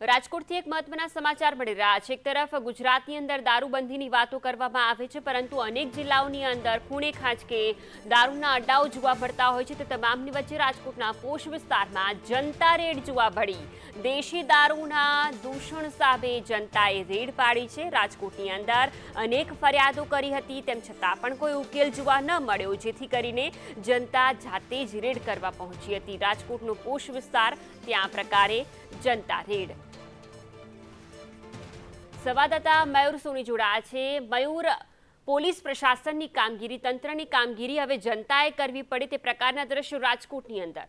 રાજકોટથી એક મહત્વના સમાચાર મળી રહ્યા છે. એક તરફ ગુજરાતની અંદર દારૂબંધીની વાતો કરવામાં આવે છે, પરંતુ અનેક જિલ્લાઓની અંદર ખૂણે ખાંચકે દારૂના અડ્ડાઓ જોવા મળતા હોય છે. તે તમામની વચ્ચે રાજકોટના પોષ વિસ્તારમાં જનતા રેડ જોવા મળી. દેશી દારૂના દૂષણ સામે જનતાએ રેડ પાડી છે. રાજકોટની અંદર અનેક ફરિયાદો કરી હતી, તેમ છતાં પણ કોઈ ઉકેલ જોવા ન મળ્યો, જેથી કરીને જનતા જાતે જ રેડ કરવા પહોંચી હતી. રાજકોટનો પોષ વિસ્તાર ત્યાં પ્રકારે જનતા રેડ. સંવાદદાતા મયુર સોની જોડાયા છે. મયુર, પોલીસ પ્રશાસનની કામગીરી, તંત્રની કામગીરી હવે જનતાએ કરવી પડે તે પ્રકારના દ્રશ્યો રાજકોટની અંદર.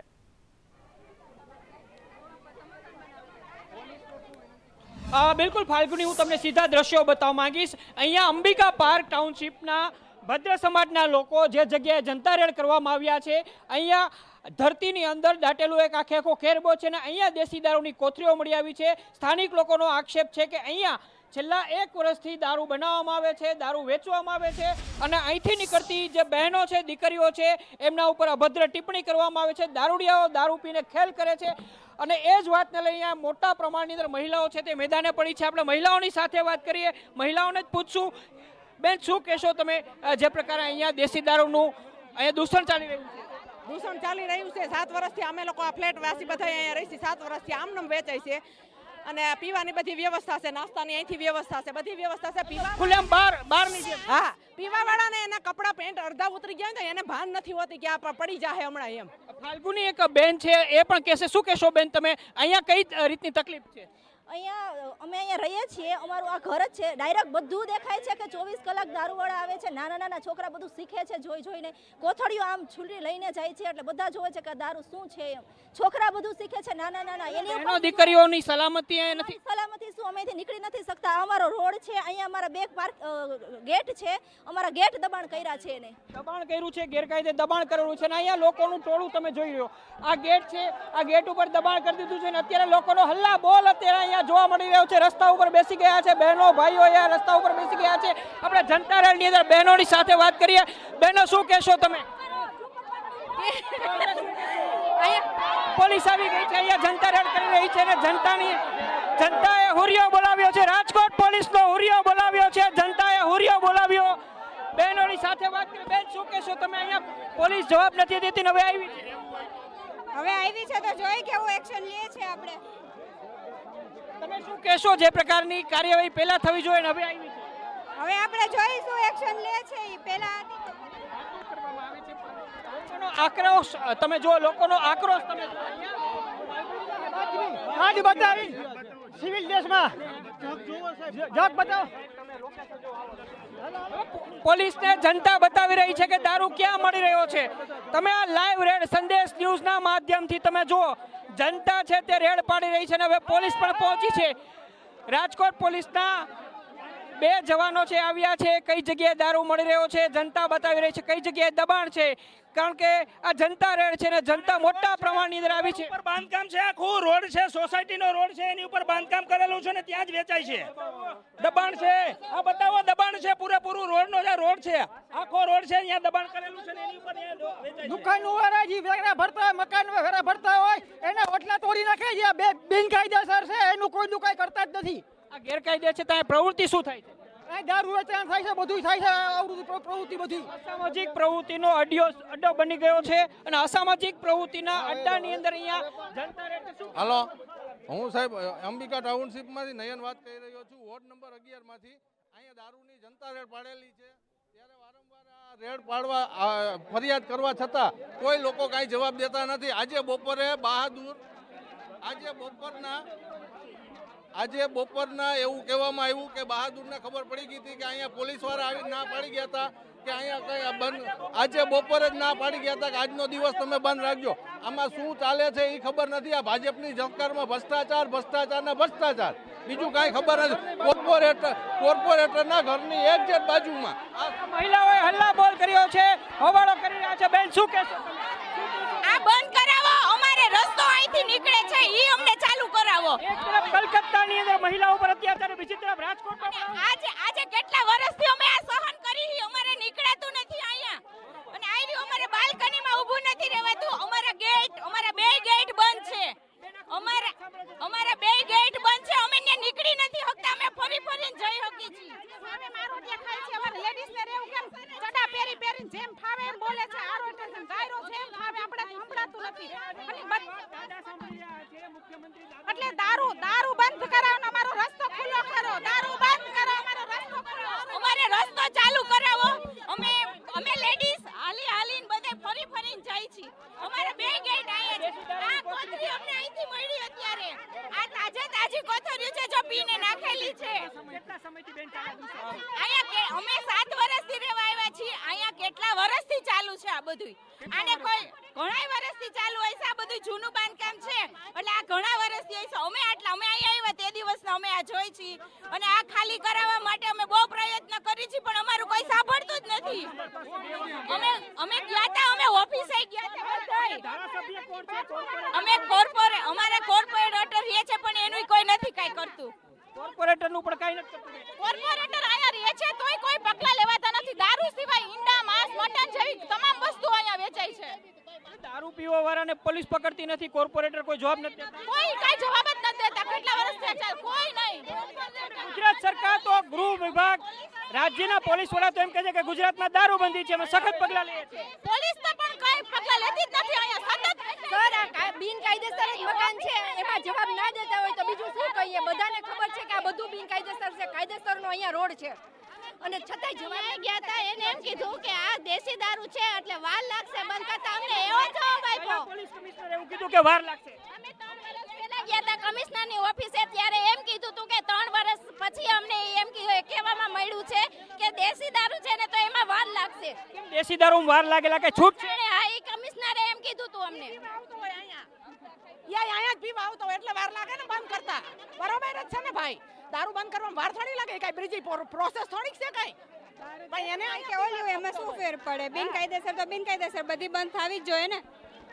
બિલકુલ ફાલ્ગુની હું તમને સીધા દ્રશ્યો બતાવવા માંગીશ. અહીંયા અંબિકા પાર્ક ટાઉનશીપના ભદ્ર સમાજના લોકો જે જગ્યાએ જનતા રેડ કરવામાં આવ્યા છે, અહીંયા ધરતીની અંદર દાટેલું એક આખે આખો ખેરબો છે અને અહીંયા દેશી દારૂની કોથળીઓ મળી આવી છે. સ્થાનિક લોકોનો આક્ષેપ છે કે અહીંયા છેલ્લા એક વર્ષથી દારૂ બનાવવામાં આવે છે, દારૂ વેચવામાં આવે છે અને અહીંથી નીકળતી જે બહેનો છે, દીકરીઓ છે, એમના ઉપર અભદ્ર ટિપ્પણી કરવામાં આવે છે, દારૂડિયાઓ દારૂ પીને ખેલ કરે છે અને એ જ વાતને લઈને અહીંયા મોટા પ્રમાણની અંદર મહિલાઓ છે તે મેદાને પડી છે. આપણે મહિલાઓની સાથે વાત કરીએ, મહિલાઓને જ પૂછશું. બેન, શું કહેશો તમે? જે પ્રકારે અહીંયા દેશી દારૂનું અહીંયા દૂષણ ચાલી રહ્યું છે. દૂષણ ચાલી રહ્યું છે. સાત વર્ષથી અમે લોકો આ ફ્લેટ વાસી બધા અહીંયા રહી સાત વર્ષથી આમ વેચાય છે. અને પીવાની બધી વ્યવસ્થા છે નાસ્તાની અહીંથી વ્યવસ્થા છે બધી વ્યવસ્થા છે. પીવા ખુલ્લેમ બાર બારની જેમ. હા પીવા વાળાને એના કપડા પેન્ટ અડધા ઉતરી ગયા ને એને ભાન નથી હોતી કે આ પડી જાહે હમણાં એમ. ફાલ્ગુની એક બેન છે એ પણ કહેશે શું કહેશો બેન તમે? અહીંયા કઈ રીતની તકલીફ છે? અહીંયા અમે અહીંયા રહીએ છીએ અમારું આ ઘર જ છે. ડાયરેક્ટ બધું દેખાય છે કે ચોવીસ કલાક દારૂવાળા આવે છે નાના નાના છોકરા બધું શીખે છે જોઈ જોઈને. કોથળીઓ આમ છુલરી લઈને જાય છે એટલે બધા જોવે છે કે દારૂ શું છે એમ. છોકરા બધું શીખે છે નાના નાના એની દીકરીઓની સલામતી નથી. સલામતી શું? અમે નીકળી નથી શકતા. અમારો રોડ છે અહીંયા અમારા બે પાર્ક ગેટ છે. અમારા ગેટ દબાણ કર્યા છે એને. દબાણ કર્યું છે ગેરકાયદે દબાણ કરેલું છે અને અહીંયા લોકોનું ટોળું તમે જોઈ રહ્યો. આ ગેટ છે આ ગેટ ઉપર દબાણ કરી દીધું છે અને અત્યારે લોકોનો હલ્લા બોલ અત્યારે અહીંયા જોવા મળી રહ્યો છે. રસ્તા ઉપર બેસી ગયા છે બહેનો ભાઈઓ એ રસ્તા ઉપર બેસી ગયા છે. આપણે જનતા રેલની અંદર બહેનોની સાથે વાત કરીએ. બહેનો, શું કહેશો તમે? પોલીસ આવી ગઈ છે. અહીંયા જનતા રેડ કરી રહી છે અને જનતાની, જનતાએ હુરિયો બોલાવ્યો છે. રાજકોટ પોલીસનો હુરિયો બોલાવ્યો છે. જનતાએ હુરિયો બોલાવ્યો. બહેનોની સાથે વાત કરી. બેન, શું કહેશો તમે? અહીંયા પોલીસ જવાબ નથી દેતી હવે આવી હવે આવી છે તો જોઈ કેવું એક્શન લે છે આપણે. તમે શું કહેશો જે પ્રકારની કાર્યવાહી પહેલા થવી જોઈએ ને હવે આવી છે? હવે આપણે જોઈશું એક્શન લે છે એ પહેલા આક્રોશ તમે જો લોકોનો આક્રોશ તમે જો આજ બતાવી. સિવિલ ડ્રેસમાં જગ બતાવો. પોલીસને જનતા બતાવી રહી છે કે દારૂ ક્યાં મળી રહ્યો છે? તમે આ લાઈવ રેડ સંદેશ ન્યૂઝના માધ્યમથી તમે જુઓ જનતા છે તે રેડ પાડી રહી છે અને હવે પોલીસ પણ પહોંચી છે. રાજકોટ પોલીસના બે જવાનો છે આવ્યા છે. કઈ જગ્યાએ દારૂ મળી રહ્યો છે? જનતા બતાવી રહી છે કઈ જગ્યાએ દબાણ છે? કારણ કે આ જનતા રેડ છે ને જનતા મોટા પ્રમાણની અંદર આવી છે. ઉપર બાંધકામ છે. આખું રોડ છે સોસાયટીનો રોડ છે એની ઉપર બાંધકામ કરેલું છે ને ત્યાં જ વેચાય છે. દબાણ છે. આ બતાવો દબાણ છે પૂરેપૂરું? રોડનો જે રોડ છે આખો રોડ છે અહીંયા દબાણ કરેલું છે ને એની ઉપર વેચાય દુકાન વાળા જે વેરા ભરતા હોય મકાન વેરા ભરતા તોડી બે બિનકાયદેસર છે એનું કોઈ દુકાન કરતા જ નથી. આ ગેરકાયદે છે ત્યાં પ્રવૃત્તિ શું થાય છે? આ દારૂ વેચાણ થાય છે બધું થાય છે આવૃત્તિ પ્રવૃત્તિ બધી. અસામાજિક પ્રવૃત્તિનો અડ્યો અડ્ડો બની ગયો છે અને અસામાજિક પ્રવૃત્તિના અડ્ડાની અંદર અહીંયા જનતા રેડ શું હાલો. હું સાહેબ અંબિકા ટાઉનશીપમાંથી નયન વાત કરી રહ્યો છું. વોર્ડ નંબર અગિયારમાંથી અહીંયા દારૂની જનતા રેડ પાડેલી છે. ત્યારે વારંવાર રેડ પાડવા ફરિયાદ કરવા છતાં કોઈ લોકો કાંઈ જવાબ દેતા નથી. આજે બપોરે બહાદુર આજે બપોરના આજે બપોરના એવું કહેવામાં આવ્યું કે બહાદુરને ખબર પડી ગઈ હતી કે અહીંયા પોલીસવાળા આવી ના પાડી ગયા હતા, કે અહીંયા કઈ બંધ, આજે બપોરે જ ના પાડી ગયા હતા કે આજનો દિવસ તમે બંધ રાખજો. આમાં શું ચાલે છે એ ખબર નથી. આ ભાજપની સરકારમાં ભ્રષ્ટાચાર ભ્રષ્ટાચાર ને ભ્રષ્ટાચાર. બીજું કાંઈ ખબર નથી. કોર્પોરેટર, કોર્પોરેટરના ઘરની એક જ બાજુમાં. મહિલાઓએ હલ્લા બોલ કર્યો છે, હોબાળો કરી રહ્યા છે. બેન, શું કહેશો રસ્તો અહીંથી નીકળે છે એ અમને ચાલુ કરાવો. એક તરફ કલકત્તાની અંદર મહિલાઓ પર અત્યાચાર બીજી તરફ રાજકોટમાં આજે આજે કેટલા વર્ષથી અમે આ સહન કરી અમારે નીકળાતું નથી અહીંયા. અને આવી અમારે બાલ્કનીમાં ઊભું નથી રહેવાતું. અમારા ગેટ અમારા બે ગેટ બંધ છે. અમારા અમારા બે ગેટ બંધ છે. અમે ને નીકળી નથી હકતા અમે ફરી ફરીને જઈ હકી છીએ. સામે મારો દેખાય છે અમારે લેડીઝ ને રહેવું કેમ? ચડા પહેરી પહેરી જેમ ફાવે એમ બોલે છે. આરો ટેન્શન ગાયરો જેમ ફાવે આપણે સંભળાતું નથી. દારૂ દારૂ બંધ કરાવો ને અમારો રસ્તો ખુલ્લો કરો. દારૂ બંધ કરો અમારો રસ્તો ખુલ્લો અમારે રસ્તો ચાલુ કરાવો. અમે અમે લેડીઝ હાલી હાલીને બધે ફરી ફરીને જાય છે અમારે બે ગેટ આયા છે. આ કોથરી અમને અહીંથી મળી અત્યારે. આ તાજે તાજી કોથળીઓ છે જો પીને નાખેલી છે. કેટલા સમયથી બેન ચાલે છે? અહીંયા કે અમે સાત વર્ષથી રહેવા છીએ અહીંયા કેટલા વર્ષથી ચાલુ છે આ બધું આને કોઈ ઘણા વર્ષથી ચાલુ હોય છે? આ બધું જૂનું બાંધકામ છે? એટલે આ ઘણા વર્ષથી હોય છે. અમે આટલા અમે અહીંયા આવ્યા તે દિવસના અમે આ જોઈ છીએ. અને આ ખાલી કરાવવા માટે અમે બહુ પ્રયત્ન કરી છીએ પણ અમારું કોઈ સાંભળતું જ નથી. અમે અમે ગયા હતા અમે ઓફિસે ગયા હતા કોર્પોરેટર અમે કોર્પોરે અમારે કોર્પોરેટર રહે છે પણ એનું કોઈ નથી કઈ કરતું. કોર્પોરેટરનું પણ કાંઈ નથી કરતું. કોર્પોરેટર અહીંયા રહે છે તોય કોઈ પગલા લેવાતા નથી દારૂ સિવાય ઈંડા માંસ મટન જેવી તમામ વસ્તુઓ અહીંયા વેચાય છે દારૂ પીવા વાળાને પોલીસ પકડતી નથી કોર્પોરેટર કોઈ જવાબ નથી દેતા. કોઈ કઈ જવાબ જ નથી દેતા. કેટલા વર્ષ થયા છે કોઈ નહીં. ગુજરાત સરકાર તો ગૃહ વિભાગ રાજ્યના પોલીસ વડા તો એમ કહે છે કે ગુજરાતમાં દારૂબંધી છે અમે સખત પગલા લઈએ છીએ. પોલીસ તો પણ કઈ પગલા લેતી જ નથી અહીંયા. સતત સર આ બિનકાયદેસર જ મકાન છે. એમાં જવાબ ના દેતા હોય તો બીજું શું કહીએ? બધાને ખબર છે કે આ બધું બિનકાયદેસર છે. કાયદેસરનો અહીંયા રોડ છે. અને છતાંય જવાબ ગયા હતા એને એમ કીધું કે આ દેશી દારૂ છે એટલે વાર લાગશે બંધ કરતા અમને એવો જવાબ આપ્યો પોલીસ કમિશનર એવું કીધું કે વાર લાગશે. અમે 3 વર્ષ પહેલા ગયા હતા કમિશનરની ઓફિસે ત્યારે એમ કીધું હતું કે 3 વર્ષ પછી અમને એમ કી- કહેવામાં મળ્યું છે કે દેશી દારૂ છે ને તો એમાં વાર લાગશે. કેમ દેશી દારૂમાં વાર લાગેલા કે છૂટ છે? હા એ કમિશનરે એમ કીધું હતું અમને. આવતો હોય અહીંયા. યા અહીંયા જ પીવા આવતો હોય એટલે વાર લાગે ને બંધ કરતા. બરોબર જ છે ને ભાઈ? દારૂ બંધ કરવામાં વાર થોડી લાગે કઈ બીજી પ્રોસેસ થોડીક છે કઈ? ભાઈ એને કે ઓલું એમાં શું ફેર પડે? બિનકાયદેસર તો બિનકાયદેસર બધી બંધ થવી જ જોઈએ ને.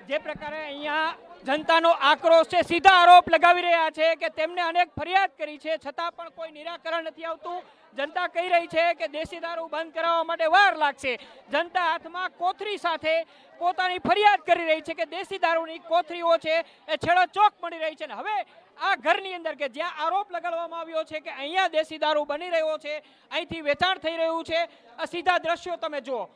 જે પ્રકારે અહીંયા જનતાનો આક્રોશ છે, સીધા આરોપ લગાવી રહ્યા છે કે તેમને અનેક ફરિયાદ કરી છે. છતાં પણ કોઈ નિરાકરણ નથી આવતું. જનતા કહી રહી છે કે દેશી દારૂ બંધ કરાવવા માટે વાર લાગશે. જનતા હાથમાં કોથરી સાથે પોતાની ફરિયાદ કરી રહી છે કે દેશી દારૂની કોથરીઓ છે એ છેડો ચોક મળી રહી છે ને હવે આ ઘરની અંદર કે જ્યાં આરોપ લગાડવામાં આવ્યો છે કે અહીંયા દેશી દારૂ બની રહ્યો છે, અહીંથી વેચાણ થઈ રહ્યું છે, આ સીધા દ્રશ્યો તમે જુઓ.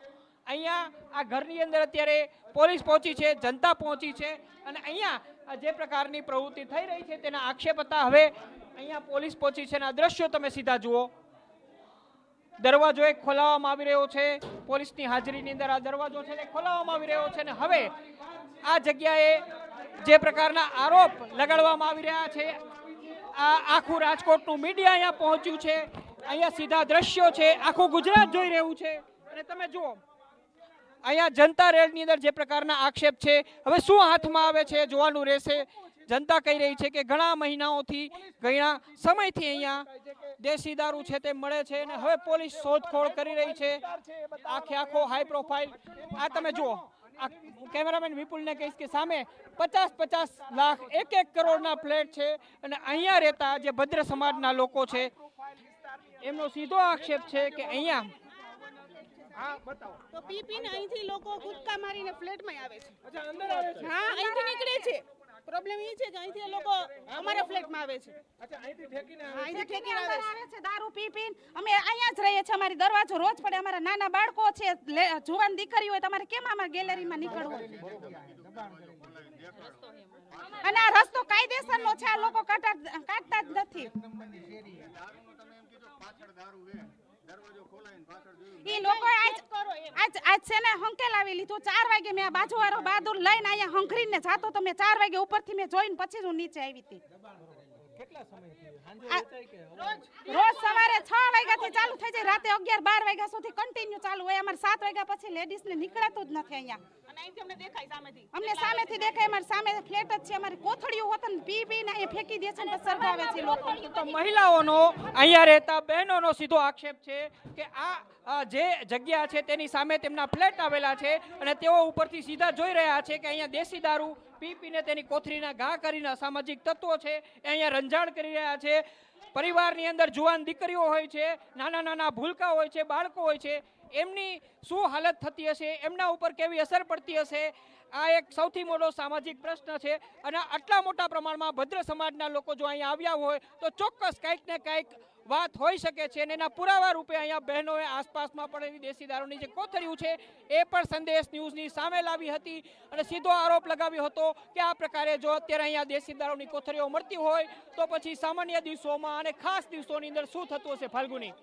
અહીંયા આ ઘરની અંદર અત્યારે પોલીસ પહોંચી છે, જનતા પહોંચી છે અને અહીંયા જે પ્રકારની પ્રવૃત્તિ થઈ રહી છે તેના આક્ષેપ હતા. હવે અહીંયા પોલીસ પહોંચી છે અને આ દ્રશ્યો તમે સીધા જુઓ. દરવાજો એક ખોલાવવામાં આવી રહ્યો છે. પોલીસની હાજરીની અંદર આ દરવાજો છે તે ખોલાવવામાં આવી રહ્યો છે અને હવે આ જગ્યાએ જે પ્રકારના આરોપ લગાડવામાં આવી રહ્યા છે, આ આખું રાજકોટનું મીડિયા અહીંયા પહોંચ્યું છે. અહીંયા સીધા દ્રશ્યો છે. આખું ગુજરાત જોઈ રહ્યું છે. અને તમે જુઓ. અહીંયા જનતા રેલની અંદર જે પ્રકારના આક્ષેપ છે, હવે શું હાથમાં આવે છે જોવાનું રહેશે. જનતા કહી રહી છે કે ઘણા મહિનાઓથી ઘણા સમયથી અહીંયા દેશી દારૂ છે તે મળે છે અને હવે પોલીસ શોધખોળ કરી રહી છે. આખે આખો હાઈ પ્રોફાઇલ આ તમે જુઓ. આ કેમેરામેન વિપુલને કહીશ કે સામે પચાસ પચાસ લાખ, એક એક કરોડના ફ્લેટ છે અને અહીંયા રહેતા જે ભદ્ર સમાજના લોકો છે, એમનો સીધો આક્ષેપ છે કે અહીંયા તો પી પીને અહીંથી લોકો કૂદકા મારીને ફ્લેટમાં આવે છે. હા અહીંથી નીકળે છે. પ્રોબ્લેમ એ છે કે અહીંથી લોકો અમારા ફ્લેટમાં આવે છે. અચ્છા અહીંથી ઠેકીને આવે છે? દારૂ પી પીને અમે અહીંયા જ રહીએ છીએ અમારી દરવાજો રોજ પડે અમારા નાના બાળકો છે જુવાન દીકરી હોય તમારે કેમ અમારા ગેલેરીમાં નીકળવું? અને આ રસ્તો કાયદેસરનો છે આ લોકો કાઢતા કાઢતા જ નથી. ઈ લોકો આજ આજ આજ છે ને હંકેલાવી લીધું. ચાર વાગે મેં બાજુવાળો બહાદુર લઈને અહીંયા હંખરીને જાતો તો મેં ચાર વાગે ઉપરથી મેં જોઈને પછી જ હું નીચે આવી હતી. રોજ સવારે છ વાગ્યાથી ચાલુ થઈ જાય. રાતે અગિયાર બાર વાગ્યા સુધી કન્ટિન્યુ ચાલુ હોય. અમારે સાત વાગ્યા પછી લેડીઝ ને નીકળાતું જ નથી અહીંયા. અમને સામેથી. દેખાય. અમારે સામે ફ્લેટ જ છે. અમારી કોથળીઓ હોત ને પી પીને અહીંયા ફેંકી દે છે ને સળગાવે છે લોકો. તો મહિલાઓનો અહીંયા રહેતા બહેનોનો સીધો આક્ષેપ છે કે આ જે જગ્યા છે તેની સામે તેમના ફ્લેટ આવેલા છે અને તેઓ ઉપરથી સીધા જોઈ રહ્યા છે કે અહીંયા દેશી દારૂ પી પીને તેની કોથળીના ઘા કરીને અસામાજિક તત્વો છે, એ અહીંયા રંજાણ કરી રહ્યા છે. પરિવારની અંદર જુવાન દીકરીઓ હોય છે, નાના નાના ભૂલકા હોય છે, બાળકો હોય છે, એમની શું હાલત થતી હશે, એમના ઉપર કેવી અસર પડતી હશે, આ એક સૌથી મોટો સામાજિક પ્રશ્ન છે. અને આટલા મોટા પ્રમાણમાં ભદ્ર સમાજના લોકો જો અહીંયા આવ્યા હોય તો ચોક્કસ કંઈક ને કંઈક વાત હોઈ શકે છે અને એના પુરાવા રૂપે અહીંયા બહેનોએ આસપાસમાં પણ એવી દેશી દારૂની જે કોથળીઓ છે, એ પણ સંદેશ ન્યૂઝની સામે લાવી હતી અને સીધો આરોપ લગાવ્યો હતો કે આ પ્રકારે જો અત્યારે અહીંયા દેશી દારૂની કોથળીઓ મળતી હોય તો પછી સામાન્ય દિવસોમાં અને ખાસ દિવસોની અંદર શું થતું હશે ફાલ્ગુની?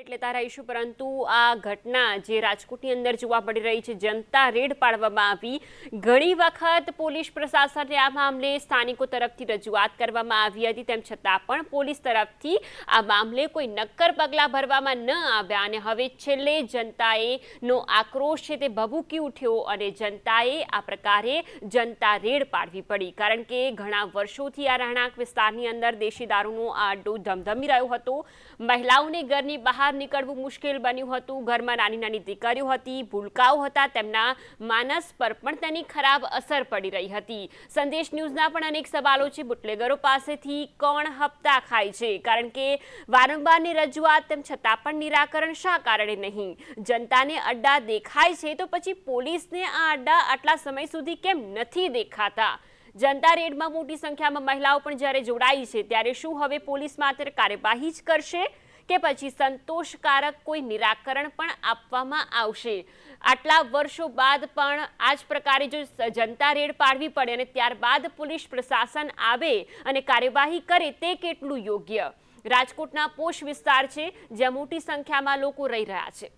એટલે તારા ઇસ્યુ પરંતુ આ ઘટના જે રાજકોટની અંદર જોવા મળી રહી છે, જનતા રેડ પાડવામાં આવી. ઘણી વખત પોલીસ પ્રશાસનને આ મામલે સ્થાનિકો તરફથી રજૂઆત કરવામાં આવી હતી, તેમ છતાં પણ પોલીસ તરફથી આ મામલે કોઈ નક્કર પગલાં ભરવામાં ન આવ્યા. અને હવે છેલ્લે જનતાએ નો આક્રોશ છે તે ભભૂકી ઉઠ્યો અને જનતાએ આ પ્રકારે જનતા રેડ પાડવી પડી. કારણ કે ઘણા વર્ષોથી આ રહેણાંક વિસ્તારની અંદર દેશી દારૂનો આ અડ્ડો ધમધમી રહ્યો હતો. મહિલાઓને ઘરની બહાર નીકળવું મુશ્કેલ બન્યું હતું. ઘરમાં નાની નાની દીકરીઓ હતી, ભૂલકાઓ હતા, તેમના માનસ પર પણ તેની ખરાબ અસર પડી રહી હતી. સંદેશ ન્યૂઝના પણ અનેક સવાલો છે. બુટલેગરો પાસેથી કોણ હપ્તા ખાય છે? કારણ કે વારંવારની રજૂઆત તેમ છતાં પણ નિરાકરણ શા કારણે નહીં? જનતાને અડ્ડા દેખાય છે તો પછી પોલીસને આ અડ્ડા આટલા સમય સુધી કેમ નથી દેખાતા? જનતા રેડમાં મોટી સંખ્યામાં મહિલાઓ પણ જ્યારે જોડાઈ છે, ત્યારે શું હવે પોલીસ માત્ર કાર્યવાહી જ કરશે? કે પછી સંતોષકારક કોઈ નિરાકરણ પણ આપવામાં આવશે. આટલા વર્ષો બાદ પણ આ જ પ્રકારે જો જનતા રેડ પાડવી પડે અને ત્યારબાદ પોલીસ પ્રશાસન આવે અને કાર્યવાહી કરે તે કેટલું યોગ્ય? રાજકોટના પોષ વિસ્તાર છે જ્યાં મોટી સંખ્યામાં લોકો રહી રહ્યા છે.